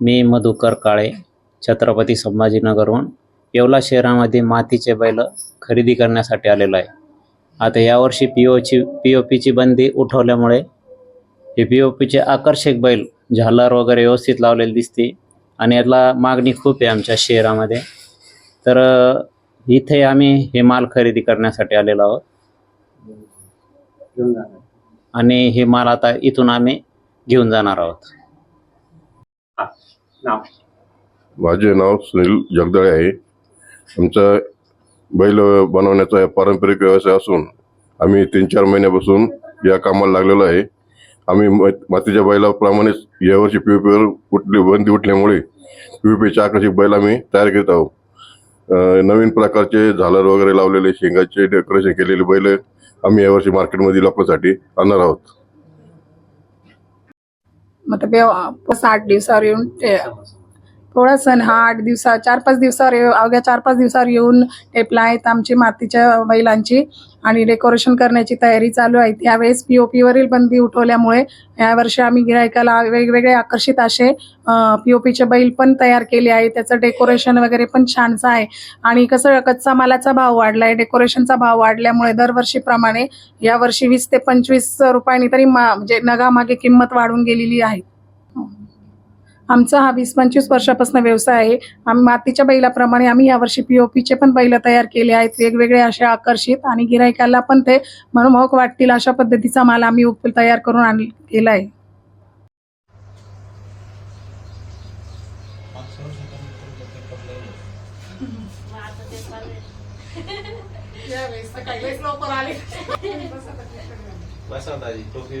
मी मधुकर काळे छत्रपती संभाजीनगरहून येवला शहरामध्ये मातीचे बैल खरेदी करण्यासाठी आलेलो आहे. आता यावर्षी पी ओची पी ओ पीची बंदी उठवल्यामुळे हे पी ओ पीचे आकर्षक बैल झालर वगैरे व्यवस्थित लावलेले दिसते आणि याला मागणी खूप आहे आमच्या शहरामध्ये. तर इथे आम्ही हे माल खरेदी करण्यासाठी आलेलो आहोत. आणि हे माल आता इथून आम्ही घेऊन जाणार आहोत. माझे नाव सुनील जगदळे आहे. आमचा बैल बनवण्याचा पारंपरिक व्यवसाय असून आम्ही तीन चार महिन्यापासून या कामाला लागलेलो आहे. आम्ही मातीच्या बैलाप्रमाणेच यावर्षी पीओपीवर उठली बंदी उठल्यामुळे पीओपीचे आकर्षक बैल आम्ही तयार करीत आहोत. नवीन प्रकारचे झालर वगैरे लावलेले शेंगाचे डेकोरेशन केलेले बैल आम्ही यावर्षी मार्केटमध्ये लोकांसाठी आणणार आहोत. मग साठ दिवसावर येऊन ते थोडा सण हा आठ दिवसा चार पाच दिवसावर अवघ्या चार पाच दिवसावर येऊन टेपला आहेत आमची मातीच्या बैलांची आणि डेकोरेशन करण्याची तयारी चालू आहे. यावेळेस पी ओ पीवरील बंदी उठवल्यामुळे यावर्षी आम्ही गिरायकाला वेगवेगळे आकर्षित असे पी ओ पीचे बैल पण तयार केले आहे त्याचं डेकोरेशन वगैरे पण छानचं आहे. आणि कसं कच्चा मालाचा भाव वाढला आहे डेकोरेशनचा भाव वाढल्यामुळे दरवर्षीप्रमाणे यावर्षी वीस ते पंचवीस रुपयांनी तरी मा म्हणजे नगामागे किंमत वाढून गेलेली आहे. आमचा हा वीस पंचवीस वर्षापासून व्यवसाय आहे. आम्ही मातीच्या बैलाप्रमाणे आम्ही यावर्षी पी ओ पीचे पण बैल तयार केले आहेत. वेगवेगळे असे आकर्षित आणि गिरायकाला पण ते मनमोहक वाटतील अशा पद्धतीचा माल आम्ही उप- तयार करून आण केला आहे. टोपी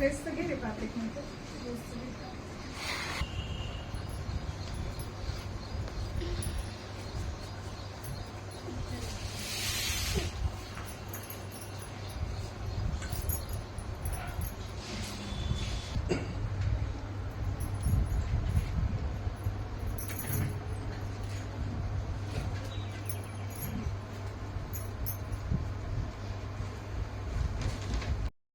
चांगलं. पोळा करायला तर कसं-